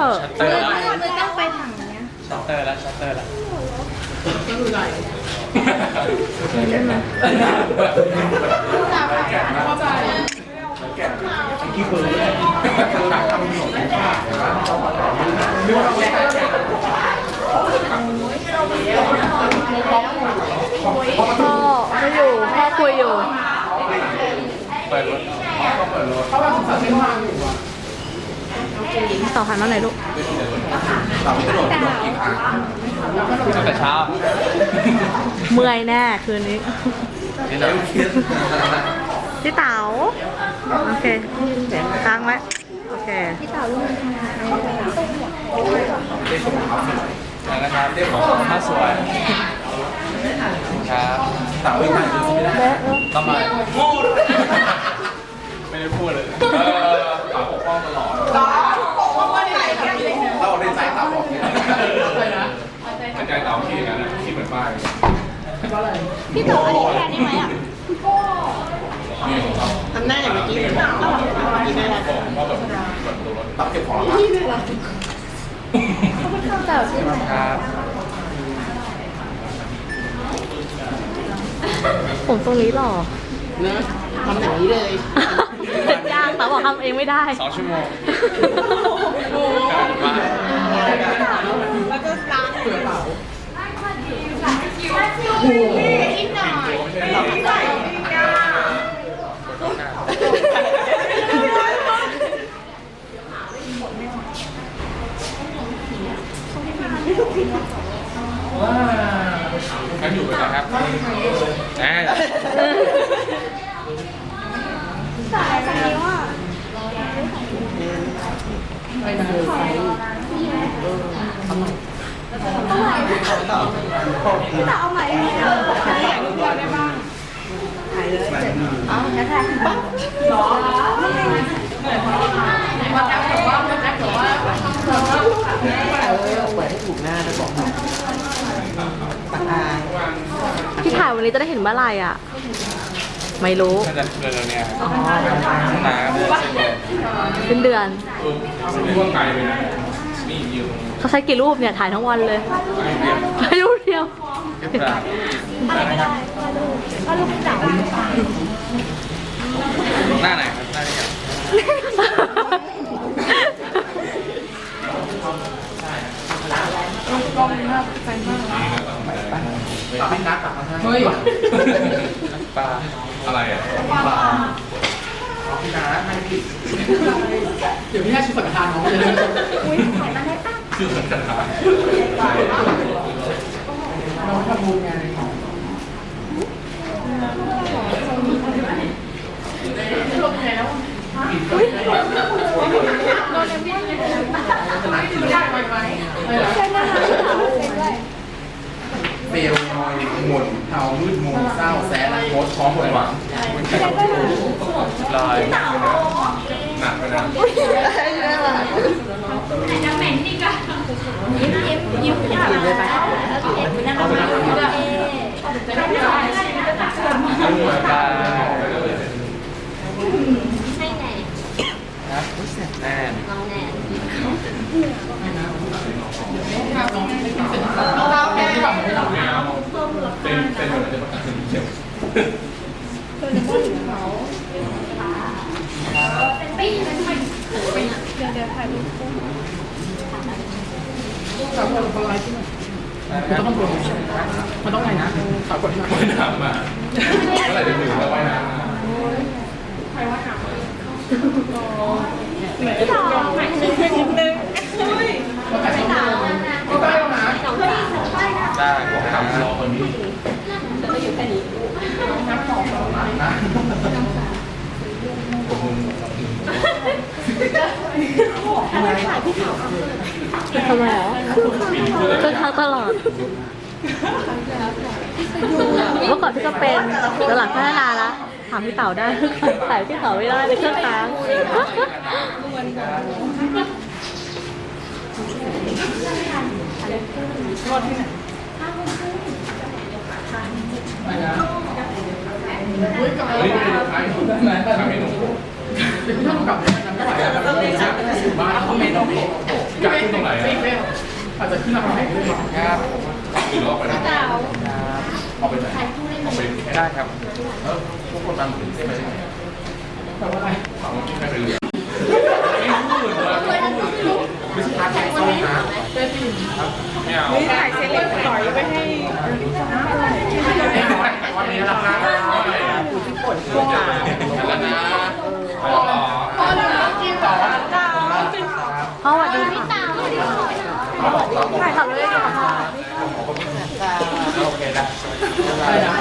ถอะ เตอร์แล้วมันต้องไปถังเนี้ยชัตเตอร์แล้วชัตเตอร์แล้วพ่อไม่อยู่พ่อคุยอยู่ เปิดรถต้องเปิดรถ ต่อหันมาหน่อยลูกตั้งแต่เช้าเมื่อยแน่คืนนี้ นี่นะพี่เต๋าโอเคเดี๋ยวค้างไว้ โอเคนะครับเรียกของถ้าสวยครับสาวไม่ถ่ายดูสิไม่ได้ทำไมพูดไม่ได้พูดเลยเออสาวปกป้องตลอด เราในใจตาบอกเนี่ย ในใจเต่าขี้กันนะขี้เหมือนป้าย พี่ต่ออันนี้แทนได้ไหมอะนี่ของเขาทำหน้าอย่างเมื่อกี้เลยเมื่อกี้ได้แล้วผมว่าแบบเปิดตัวรถตับเก็บของครับผมตรงนี้หรอเนอะทำอย่างนี้เลยยากแต่บอกทำเองไม่ได้สองชั่วโมงแล้วก็ล้างเปลือกเปล่านิดหน่อย งั้นอยู่ไปก่อนครับอ่าสายจากนี้ว่าไม่มาเลยไฟ พี่ต่อเอาใหม่ถ่ายรูปเราได้บ้างถ่ายเลยเสร็จอ๋อแล้วถ่ายปั๊บเออเปิดให้ถูกหน้าแล้วบอกปากกาพี่ถ่ายวันนี้จะได้เห็นเมื่อไหร่อะ ไม่รู้น่าจะเร็วๆเนี่ยอ๋อหนาเดือนเป็นเดือน เออร่วงไกลไปนะนี่อยู่เขาใช้กี่รูปเนี่ยถ่ายทั้งวันเลยตรงนี้เรียบถ่ายรูปเดียวเรียบร้อยอะไรก็ได้ก็รูปพี่ต่อหน้าไหนครับหน้านี้ครับตับไม่นัดตับมาให้เฮ้ยปลาอะไรอะ พี่นัดให้พี่เดี๋ยวพี่ให้ชุดสังฆทานน้องเลยอุ้ยถ่ายมาได้ป่ะชื่อสัญชาติน้องทำบุญไงเเฟลนอยหม่นเทามืดมนเศร้าแสนโคตรพร้อมหมดหวังลายหนักไปนะยิ้มยิ้มยิ้มอยากเลยไปเอ็ดนั่งมาปลาให้ไหนครับแน่น้องแน นเป็นเป็นเหมือนจะประกาศเป็นเขียวเป็นปีเป็นปีเดี๋ยวเดี๋ยวถ่ายรูปสาวคนคนไลฟ์ที่มันมันต้องโปรโมชั่นมันต้องไงนะสาวคนที่มาว่ายน้ำมาเมื่อไหร่จะถึงแล้วว่ายน้ำพี่ต่อถ่ายนิดนึงนิดนึง ไม่ต่างก็ได้แล้วนะ ได้ผมทำรอคนนี้ทำไมเหรอเดินทางตลอดเมื่อก่อนพี่ก็เป็นแต่หลังพัฒนาละถามพี่เต๋าได้ถ่ายพี่เต๋าไม่ได้เลยเครื่องค้างเฮ้ยใครใครไหนุ่มเป็นที่ต้ องกลับเลยนะไม่ไหวแล้วต้องเลี้ยงบ้านเขาไม่ต้องอยากขึ้นตรงไหนอะอาจจะขึ้นมาแข่งด้วยครับหรือออกไปไหนเต่าออกไปไหนออกไปได้ครับเออพวกคนตามถึงได้ไหมถามว่าไม่ไปเรือไม่ใช่พาร์ทแข่งส้มนะไม่เอา โอเคนะไปนะ